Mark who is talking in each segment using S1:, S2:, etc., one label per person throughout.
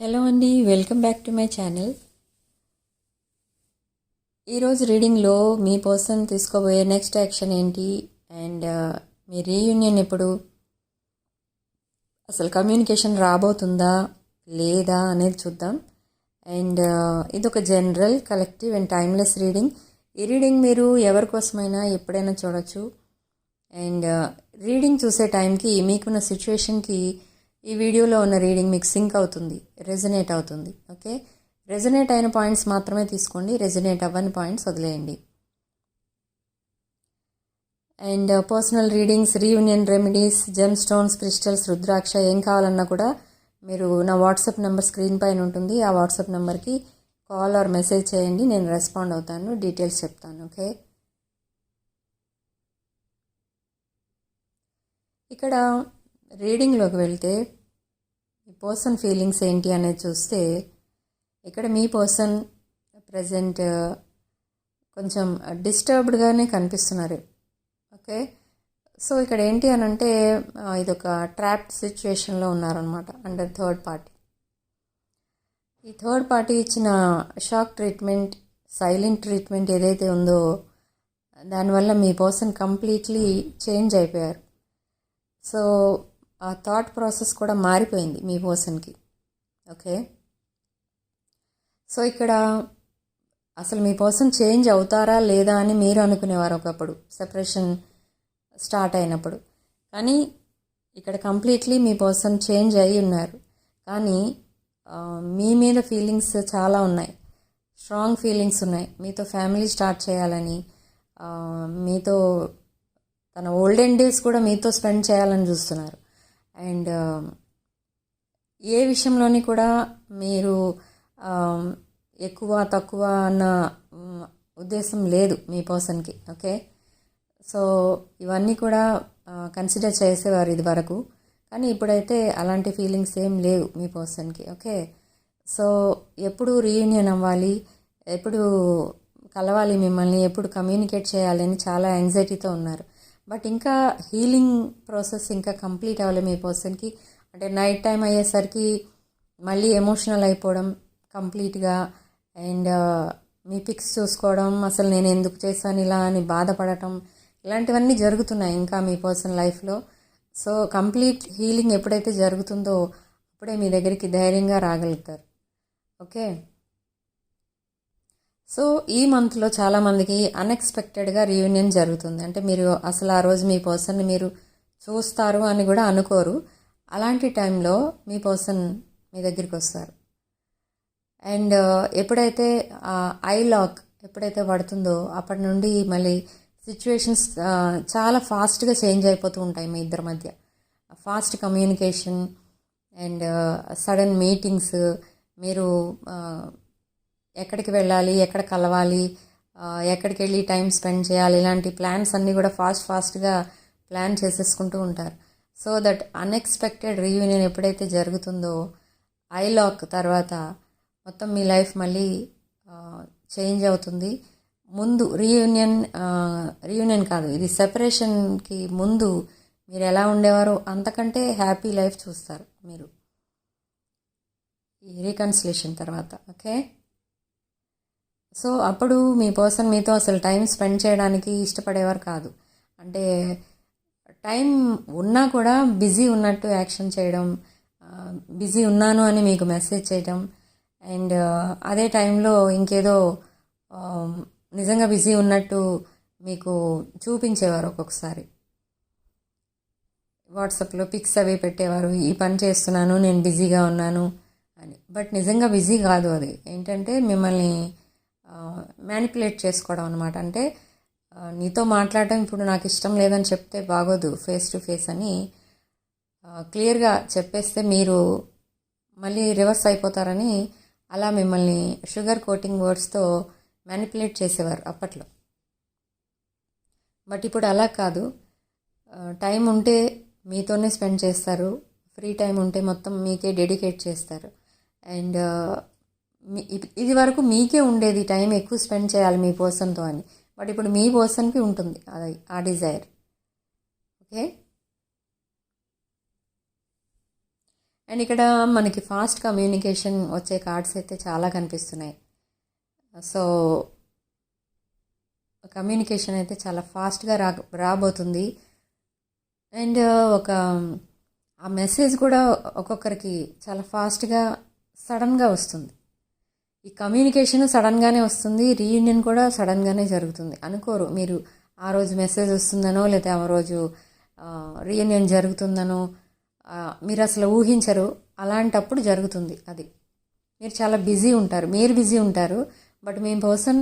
S1: Hello అండి welcome back to my channel ఈరోజు రీడింగ్లో మీ పర్సన్ తీసుకోబోయే నెక్స్ట్ యాక్షన్ ఏంటి? అండ్ uh, మీ రీయూనియన్ ఎప్పుడు? అసలు కమ్యూనికేషన్ రాబోతుందా? లేదా? అనేది చూద్దాం. అండ్ ఇది ఒక general collective and timeless reading ఈ రీడింగ్ మీరు ఎవరి కోసమైనా ఎప్పుడైనా చూడొచ్చు. అండ్ రీడింగ్ uh, చూసే టైంకి మీకున్న సిచ్యువేషన్కి ఈ వీడియోలో ఉన్న రీడింగ్ మీకు సింక్ అవుతుంది రెజనేట్ అవుతుంది ఓకే? రెజనేట్ అయిన పాయింట్స్ మాత్రమే తీసుకోండి రెజనేట్ అవ్వని పాయింట్స్ వదిలేయండి. And personal readings reunion remedies gem stones crystals rudraksha ఏం కావాలన్నా కూడా మీరు నా వాట్సాప్ నెంబర్ స్క్రీన్ పైన ఉంటుంది ఆ వాట్సాప్ నెంబర్కి కాల్ ఆర్ మెసేజ్ చేయండి నేను రెస్పాండ్ అవుతాను డీటెయిల్స్ చెప్తాను ఓకే? ఇక్కడ రీడింగ్లోకి వెళ్తే ఈ పర్సన్ ఫీలింగ్స్ ఏంటి అనేది చూస్తే ఇక్కడ మీ పర్సన్ ప్రజెంట్ కొంచెం డిస్టర్బ్డ్గానే కనిపిస్తున్నారు. ఓకే? సో ఇక్కడ ఏంటి అని అంటే ఇది ఒక ట్రాప్ సిచ్యువేషన్లో ఉన్నారనమాట అండర్ థర్డ్ పార్టీ. ఈ థర్డ్ పార్టీ ఇచ్చిన షాక్ ట్రీట్మెంట్ సైలెంట్ ట్రీట్మెంట్ ఏదైతే ఉందో దానివల్ల మీ పర్సన్ కంప్లీట్లీ చేంజ్ అయిపోయారు. సో ఆ థాట్ ప్రాసెస్ కూడా మారిపోయింది మీ పర్సన్కి ఓకే సో ఇక్కడ అసలు మీ పర్సన్ చేంజ్ అవుతారా లేదా అని మీరు అనుకునేవారు ఒకప్పుడు. సెపరేషన్ స్టార్ట్ అయినప్పుడు. కానీ ఇక్కడ కంప్లీట్లీ మీ పర్సన్ చేంజ్ అయి ఉన్నారు. కానీ మీ మీద ఫీలింగ్స్ చాలా ఉన్నాయి. స్ట్రాంగ్ ఫీలింగ్స్ ఉన్నాయి. మీతో ఫ్యామిలీ స్టార్ట్ చేయాలని మీతో తన ఓల్డెన్ డేస్ కూడా మీతో స్పెండ్ చేయాలని చూస్తున్నారు. అండ్ um, ఏ విషయంలోని కూడా మీరు um, ఎక్కువ తక్కువ అన్న ఉద్దేశం లేదు మీ పర్సన్కి ఓకే? సో ఇవన్నీ కూడా కన్సిడర్ చేసేవారు ఇది వరకు కానీ ఇప్పుడైతే అలాంటి ఫీలింగ్స్ ఏం లేవు మీ పర్సన్కి ఓకే? సో ఎప్పుడు రీయూనియన్ అవ్వాలి ఎప్పుడు కలవాలి మిమ్మల్ని ఎప్పుడు కమ్యూనికేట్ చేయాలి అని చాలా యాంగ్జైటీతో ఉన్నారు. బట్ ఇంకా హీలింగ్ ప్రాసెస్ ఇంకా కంప్లీట్ అవ్వలేదు మీ పర్సన్కి. అంటే నైట్ టైం అయ్యేసరికి మళ్ళీ ఎమోషనల్ అయిపోవడం కంప్లీట్గా అండ్ మీ పిక్స్ చూసుకోవడం అసలు నేను ఎందుకు చేశాను ఇలా అని బాధపడటం ఇలాంటివన్నీ జరుగుతున్నాయి ఇంకా మీ పర్సన్ లైఫ్లో. సో కంప్లీట్ హీలింగ్ ఎప్పుడైతే జరుగుతుందో అప్పుడే మీ దగ్గరికి ధైర్యంగా రాగలుగుతారు. ఓకే? సో ఈ మంత్లో చాలామందికి అన్ఎక్స్పెక్టెడ్గా రీయూనియన్ జరుగుతుంది. అంటే మీరు అసలు ఆ రోజు మీ పర్సన్ని మీరు చూస్తారు అని కూడా అనుకోరు. అలాంటి టైంలో మీ పర్సన్ మీ దగ్గరికి వస్తారు. అండ్ uh, ఎప్పుడైతే uh, ఐ లాక్ ఎప్పుడైతే పడుతుందో అప్పటి నుండి మళ్ళీ సిచ్యువేషన్స్ uh, చాలా ఫాస్ట్గా చేంజ్ అయిపోతూ ఉంటాయి మీ ఇద్దరి మధ్య. Fast communication and sudden meetings మీరు ఎక్కడికి వెళ్ళాలి ఎక్కడ కలవాలి ఎక్కడికి వెళ్ళి టైం స్పెండ్ చేయాలి ఇలాంటి ప్లాన్స్ అన్నీ కూడా ఫాస్ట్ ఫాస్ట్గా ప్లాన్ చేసేసుకుంటూ ఉంటారు. సో దట్ అన్ఎక్స్పెక్టెడ్ రీయూనియన్ ఎప్పుడైతే జరుగుతుందో ఐలాక్ తర్వాత మొత్తం మీ లైఫ్ మళ్ళీ చేంజ్ అవుతుంది. ముందు రీయూనియన్ రీయూనియన్ కాదు ఇది సెపరేషన్కి ముందు మీరు ఎలా ఉండేవారో అంతకంటే హ్యాపీ లైఫ్ చూస్తారు మీరు. ఈ రీకన్సిలేషన్ తర్వాత ఓకే? సో అప్పుడు మీ పర్సన్ మీతో అసలు టైం స్పెండ్ చేయడానికి ఇష్టపడేవారు కాదు. అంటే టైం ఉన్నా కూడా బిజీ ఉన్నట్టు యాక్షన్ చేయడం బిజీ ఉన్నాను అని మీకు మెసేజ్ చేయడం అండ్ అదే టైంలో ఇంకేదో నిజంగా బిజీ ఉన్నట్టు మీకు చూపించేవారు ఒక్కొక్కసారి. వాట్సాప్లో పిక్స్ అవి పెట్టేవారు ఈ పని చేస్తున్నాను నేను బిజీగా ఉన్నాను అని. బట్ నిజంగా బిజీ కాదు అది. ఏంటంటే మిమ్మల్ని మ్యానిపులేట్ చేసుకోవడం అనమాట అంటే నీతో మాట్లాడటం ఇప్పుడు నాకు ఇష్టం లేదని చెప్తే బాగోదు ఫేస్ టు ఫేస్ అని. క్లియర్గా చెప్పేస్తే మీరు మళ్ళీ రివర్స్ అయిపోతారని అలా మిమ్మల్ని షుగర్ కోటింగ్ వర్డ్స్తో మ్యానిపులేట్ చేసేవారు అప్పట్లో. బట్ ఇప్పుడు అలా కాదు. టైం ఉంటే మీతోనే స్పెండ్ చేస్తారు ఫ్రీ టైం ఉంటే మొత్తం మీకే డెడికేట్ చేస్తారు. అండ్ ఇది వరకు మీకే ఉండేది టైం ఎక్కువ స్పెండ్ చేయాలి మీ పర్సన్తో అని. బట్ ఇప్పుడు మీ పర్సన్కి ఉంటుంది అది ఆ డిజైర్. ఓకే? అండ్ ఇక్కడ మనకి ఫాస్ట్ కమ్యూనికేషన్ వచ్చే కార్డ్స్ అయితే చాలా కనిపిస్తున్నాయి. సో కమ్యూనికేషన్ అయితే చాలా ఫాస్ట్గా రా రాబోతుంది. అండ్ ఒక ఆ మెసేజ్ కూడా ఒక్కొక్కరికి చాలా ఫాస్ట్గా సడన్గా వస్తుంది. ఈ కమ్యూనికేషన్ సడన్గానే వస్తుంది రీయూనియన్ కూడా సడన్గానే జరుగుతుంది. అనుకోరు. మీరు ఆ రోజు మెసేజ్ వస్తుందనో లేదా ఆ రోజు రీయూనియన్ జరుగుతుందనో మీరు అసలు ఊహించరు. అలాంటప్పుడు జరుగుతుంది అది. మీరు చాలా బిజీ ఉంటారు. మీరు బిజీ ఉంటారు. బట్ మీ పర్సన్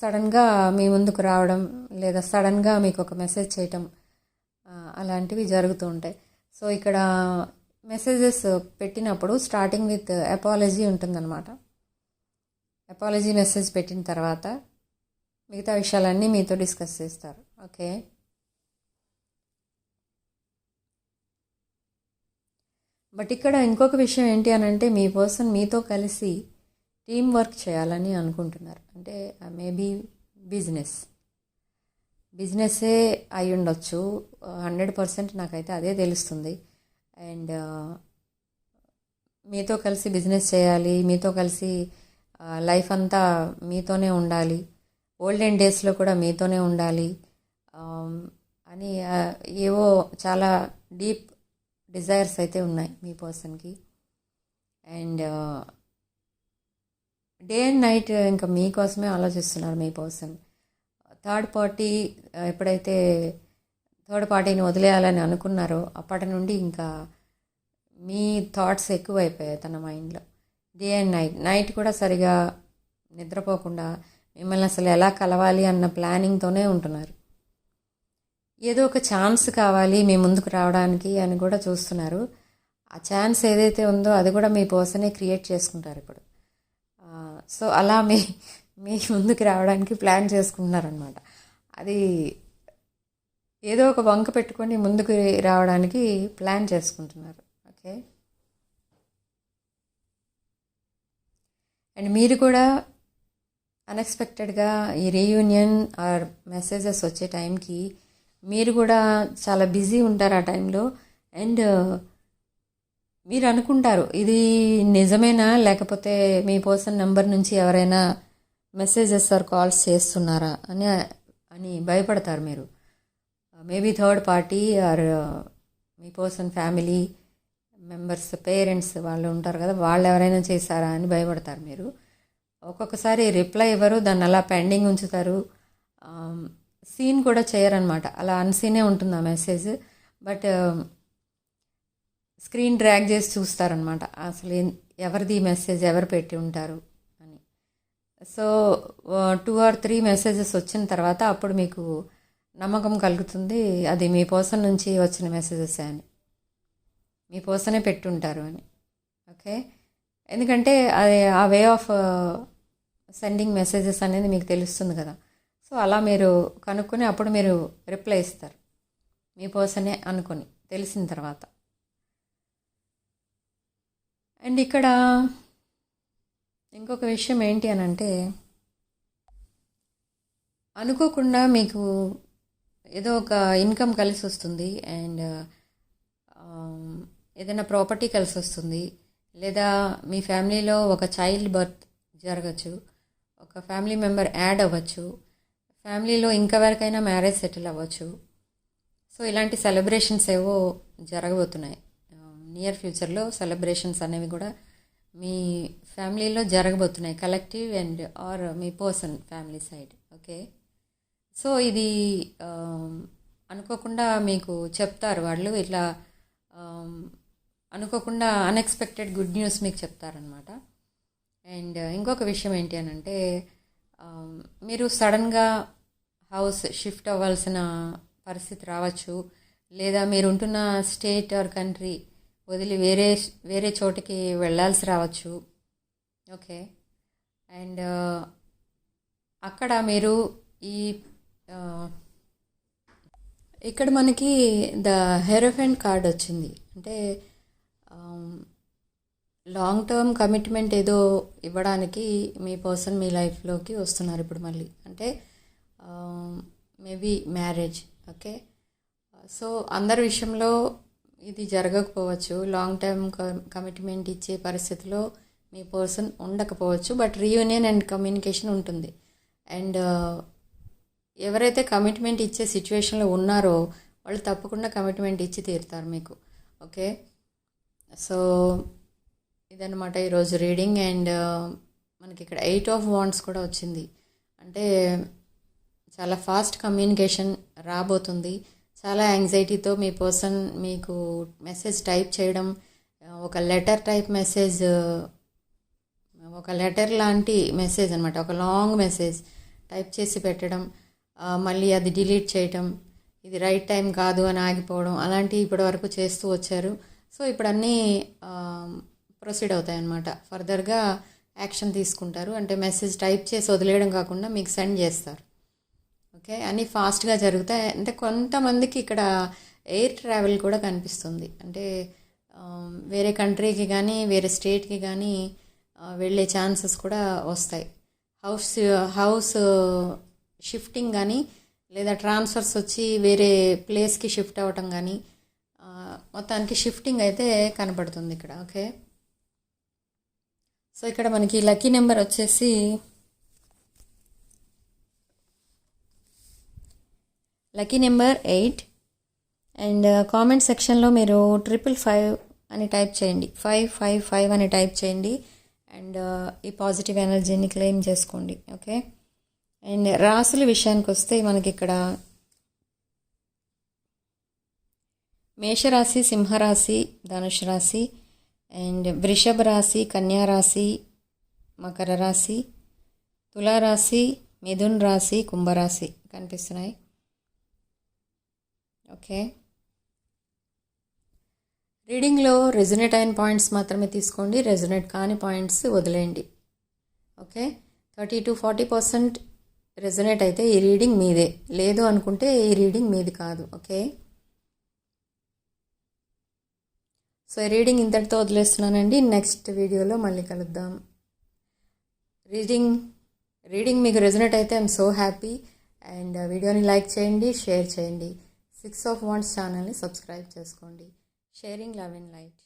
S1: సడన్గా మీ ముందుకు రావడం లేదా సడన్గా మీకు ఒక మెసేజ్ చేయటం అలాంటివి జరుగుతూ ఉంటాయి. సో ఇక్కడ మెసేజెస్ పెట్టినప్పుడు స్టార్టింగ్ విత్ అపాలజీ ఉంటుందన్నమాట. అపాలజీ మెసేజ్ పెట్టిన తర్వాత మిగతా విషయాలన్నీ మీతో డిస్కస్ చేస్తారు. ఓకే బట్ ఇక్కడ ఇంకొక విషయం ఏంటి అని అంటే మీ పర్సన్ మీతో కలిసి టీం వర్క్ చేయాలని అనుకుంటున్నారు. అంటే మేబీ బిజినెస్ బిజినెస్సే అయి ఉండొచ్చు. Uh, హండ్రెడ్ పర్సెంట్ నాకైతే అదే తెలుస్తుంది. అండ్ uh, మీతో కలిసి బిజినెస్ చేయాలి మీతో కలిసి లైఫ్ అంతా మీతోనే ఉండాలి. ఓల్డెన్ డేస్లో కూడా మీతోనే ఉండాలి. అని ఏవో చాలా డీప్ డిజైర్స్ అయితే ఉన్నాయి మీ పర్సన్కి. అండ్ డే అండ్ నైట్ ఇంకా మీకోసమే ఆలోచిస్తున్నారు మీ పర్సన్. థర్డ్ పార్టీ ఎప్పుడైతే థర్డ్ పార్టీని వదిలేయాలని అనుకున్నారో అప్పటి నుండి ఇంకా మీ థాట్స్ ఎక్కువైపోయాయి తన మైండ్లో. Day and night. నైట్ కూడా సరిగా నిద్రపోకుండా మిమ్మల్ని అసలు ఎలా కలవాలి అన్న ప్లానింగ్తోనే ఉంటున్నారు. ఏదో ఒక ఛాన్స్ కావాలి మీ ముందుకు రావడానికి అని కూడా చూస్తున్నారు. ఆ ఛాన్స్ ఏదైతే ఉందో అది కూడా మీ పర్సనే క్రియేట్ చేసుకుంటారు ఇప్పుడు. సో అలా మీ మీ ముందుకు రావడానికి ప్లాన్ చేసుకుంటున్నారనమాట అది ఏదో ఒక వంక పెట్టుకొని ముందుకు రావడానికి ప్లాన్ చేసుకుంటున్నారు. ఓకే? అండ్ మీరు కూడా అన్ఎక్స్పెక్టెడ్గా ఈ రీయూనియన్ ఆర్ మెసేజెస్ వచ్చే టైంకి మీరు కూడా చాలా బిజీ ఉంటారు ఆ టైంలో అండ్ uh, మీరు అనుకుంటారు ఇది నిజమేనా? లేకపోతే మీ పర్సన్ నెంబర్ నుంచి ఎవరైనా మెసేజెస్ ఆర్ కాల్స్ చేస్తున్నారా? అని అని భయపడతారు మీరు. మేబీ థర్డ్ పార్టీ ఆర్ మీ పర్సన్ ఫ్యామిలీ మెంబర్స్ పేరెంట్స్ వాళ్ళు ఉంటారు కదా వాళ్ళు ఎవరైనా చేశారా అని భయపడతారు మీరు. ఒక్కొక్కసారి రిప్లై ఇవ్వరు దాన్ని అలా పెండింగ్ ఉంచుతారు. సీన్ కూడా చేయరనమాట అలా అన్సీనే ఉంటుంది ఆ మెసేజ్. బట్ స్క్రీన్ డ్రాగ్ చేసి చూస్తారనమాట అసలు ఎవరిది మెసేజ్ ఎవరు పెట్టి ఉంటారు అని. So two or three messages వచ్చిన తర్వాత అప్పుడు మీకు నమ్మకం కలుగుతుంది అది మీ పర్సన్ నుంచి వచ్చిన మెసేజెస్ అని. మీ పోసనే పెట్టుంటారు అని. ఓకే? ఎందుకంటే అది ఆ వే ఆఫ్ సెండింగ్ మెసేజెస్ అనేది మీకు తెలుస్తుంది కదా. సో అలా మీరు కనుక్కొని అప్పుడు మీరు రిప్లై ఇస్తారు. మీ పర్సనే అనుకొని తెలిసిన తర్వాత. అండ్ ఇక్కడ ఇంకొక విషయం ఏంటి అని అంటే అనుకోకుండా మీకు ఏదో ఒక ఇన్కమ్ కలిసి వస్తుంది. అండ్ ఏదైనా ప్రాపర్టీ కలిసి వస్తుంది లేదా మీ ఫ్యామిలీలో ఒక చైల్డ్ బర్త్ జరగచ్చు ఒక ఫ్యామిలీ మెంబర్ యాడ్ అవ్వచ్చు ఫ్యామిలీలో ఇంకా వరకైనా మ్యారేజ్ సెటిల్ అవ్వచ్చు. సో ఇలాంటి సెలబ్రేషన్స్ ఏవో జరగబోతున్నాయి. Um, నియర్ ఫ్యూచర్లో సెలబ్రేషన్స్ అనేవి కూడా మీ ఫ్యామిలీలో జరగబోతున్నాయి collective and or me person family side okay? So ఇది um, అనుకోకుండా మీకు చెప్తారు వాళ్ళు ఇట్లా um, అనుకోకుండా అన్ఎక్స్పెక్టెడ్ గుడ్ న్యూస్ మీకు చెప్తారనమాట అండ్ uh, ఇంకొక విషయం ఏంటి అని అంటే um, మీరు సడన్గా హౌస్ షిఫ్ట్ అవ్వాల్సిన పరిస్థితి రావచ్చు లేదా మీరు ఉంటున్న స్టేట్ ఆర్ కంట్రీ వదిలి వేరే వేరే చోటికి వెళ్ళాల్సి రావచ్చు. ఓకే అండ్ uh, అక్కడ మీరు ఈ uh, ఇక్కడ మనకి ద హెరోఫెంట్ కార్డ్ వచ్చింది. అంటే లాంగ్ టర్మ్ కమిట్మెంట్ ఏదో ఇవ్వడానికి మీ పర్సన్ మీ లైఫ్లోకి వస్తున్నారు ఇప్పుడు మళ్ళీ. అంటే మేబీ మ్యారేజ్ ఓకే సో అందరి విషయంలో ఇది జరగకపోవచ్చు. లాంగ్ టర్మ్ కమిట్మెంట్ ఇచ్చే పరిస్థితిలో మీ పర్సన్ ఉండకపోవచ్చు బట్ రీయూనియన్ అండ్ కమ్యూనికేషన్ ఉంటుంది. అండ్ uh, ఎవరైతే కమిట్మెంట్ ఇచ్చే సిచ్యువేషన్లో ఉన్నారో వాళ్ళు తప్పకుండా కమిట్మెంట్ ఇచ్చి తీరుతారు మీకు ఓకే సో ఇదన్నమాట ఈరోజు రీడింగ్ అండ్ మనకి ఇక్కడ ఎయిట్ ఆఫ్ వాండ్స్ కూడా వచ్చింది. అంటే చాలా ఫాస్ట్ కమ్యూనికేషన్ రాబోతుంది. చాలా యాంగ్జైటీతో మీ పర్సన్ మీకు మెసేజ్ టైప్ చేయడం ఒక లెటర్ టైప్ మెసేజ్ ఒక లెటర్ లాంటి మెసేజ్ అనమాట ఒక లాంగ్ మెసేజ్ టైప్ చేసి పెట్టడం మళ్ళీ అది డిలీట్ చేయటం ఇది రైట్ టైం కాదు అని ఆగిపోవడం అలాంటివి ఇప్పటివరకు చేస్తూ వచ్చారు. సో ఇప్పుడు అన్నీ ప్రొసీడ్ అవుతాయి అన్నమాట ఫర్దర్గా యాక్షన్ తీసుకుంటారు. అంటే మెసేజ్ టైప్ చేసి వదిలేయడం కాకుండా మీకు సెండ్ చేస్తారు. ఓకే? అన్నీ ఫాస్ట్గా జరుగుతాయి. అంటే కొంతమందికి ఇక్కడ ఎయిర్ ట్రావెల్ కూడా కనిపిస్తుంది. అంటే వేరే కంట్రీకి కానీ వేరే స్టేట్కి కానీ వెళ్ళే ఛాన్సెస్ కూడా వస్తాయి. హౌస్ హౌస్ షిఫ్టింగ్ కానీ లేదా ట్రాన్స్ఫర్స్ వచ్చి వేరే ప్లేస్కి షిఫ్ట్ అవ్వటం కానీ మొత్తానికి షిఫ్టింగ్ అయితే కనపడుతుంది ఇక్కడ ఓకే సో ఇక్కడ మనకి లక్కీ నెంబర్ వచ్చేసి lucky number eight and comment సెక్షన్లో మీరు ట్రిపుల్ ఫైవ్ అని టైప్ చేయండి. ఫైవ్ ఫైవ్ ఫైవ్ అని టైప్ చేయండి. అండ్ uh, ఈ పాజిటివ్ ఎనర్జీని క్లెయిమ్ చేసుకోండి ఓకే అండ్ రాసుల విషయానికి వస్తే మనకి ఇక్కడ మేషరాశి సింహరాశి ధనుష్ రాశి అండ్ వృషభ రాశి కన్యా రాశి మకర రాశి తులారాశి మిథున్ రాశి కుంభరాశి కనిపిస్తున్నాయి. ఓకే. రీడింగ్లో రెజొనేట్ అయిన పాయింట్స్ మాత్రమే తీసుకోండి. రెజొనేట్ కాని పాయింట్స్ వదిలేయండి. Okay. Thirty to forty percent resonate అయితే ఈ రీడింగ్ మీదే. లేదు అనుకుంటే ఈ రీడింగ్ మీది కాదు. ఓకే. సో రీడింగ్ ఇంతటితో వదిలేస్తున్నానండి. నెక్స్ట్ వీడియోలో మళ్ళీ కలుద్దాం. రీడింగ్ రీడింగ్ మీకు రెజొనేట్ అయితే ఐఎమ్ సో హ్యాపీ. అండ్ వీడియోని లైక్ చేయండి షేర్ చేయండి. సిక్స్ ఆఫ్ వాన్స్ ఛానల్ని సబ్స్క్రైబ్ చేసుకోండి. Sharing love and light.